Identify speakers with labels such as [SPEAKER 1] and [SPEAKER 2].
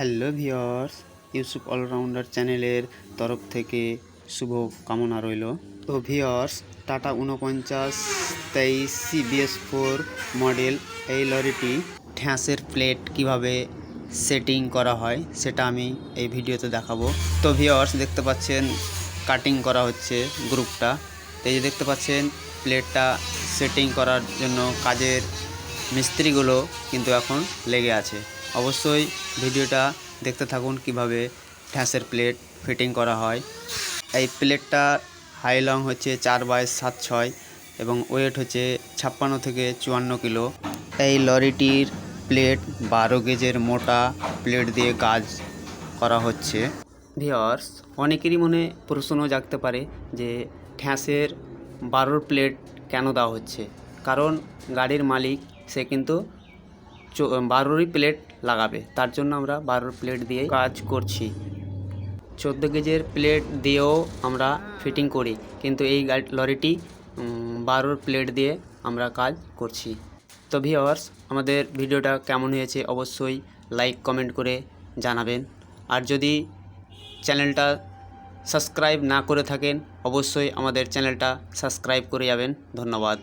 [SPEAKER 1] Hello viewers Yusuf allrounder চ্যানেলের তরফ থেকে শুভ কামনা রইল। তো ভিওর্স টাটা উনপঞ্চাশ তেইশ সিবিএস ফোর মডেল এই লরিটি ঠ্যাঁসের প্লেট কীভাবে সেটিং করা হয় সেটা আমি এই ভিডিওতে দেখাবো। তো ভিওর্স দেখতে পাচ্ছেন কাটিং করা হচ্ছে গ্রুপটা। তো এই যে দেখতে পাচ্ছেন প্লেটটা সেটিং করার জন্য কাজের মিস্ত্রিগুলো কিন্তু এখন লেগে আছে। অবশ্যই ভিডিওটা দেখতে থাকুন কীভাবে ঠ্যাঁসের প্লেট ফিটিং করা হয়। এই প্লেটটা হাই লং হচ্ছে চার বাই সাত ছয় এবং ওয়েট হচ্ছে ছাপ্পান্ন থেকে চুয়ান্ন কিলো। এই লরিটির প্লেট বারো গেজের মোটা প্লেট দিয়ে কাজ করা হচ্ছে। ভিওর্স অনেকেরই মনে প্রশ্ন জাগতে পারে যে ঠ্যাঁসের বারোর প্লেট কেন দেওয়া হচ্ছে? কারণ গাড়ির মালিক, সে কিন্তু বারোরই প্লেট লাগাবে। তার জন্য আমরা বারোর প্লেট দিয়ে কাজ করছি। চোদ্দ কেজির প্লেট দিয়েও আমরা ফিটিং করি। কিন্তু এই লরিটি বারোর প্লেট দিয়ে আমরা কাজ করছি। তো ভিওয়ার্স আমাদের ভিডিওটা কেমন হয়েছে অবশ্যই লাইক কমেন্ট করে জানাবেন। আর যদি চ্যানেলটা সাবস্ক্রাইব না করে থাকেন, অবশ্যই আমাদের চ্যানেলটা সাবস্ক্রাইব করে যাবেন। ধন্যবাদ।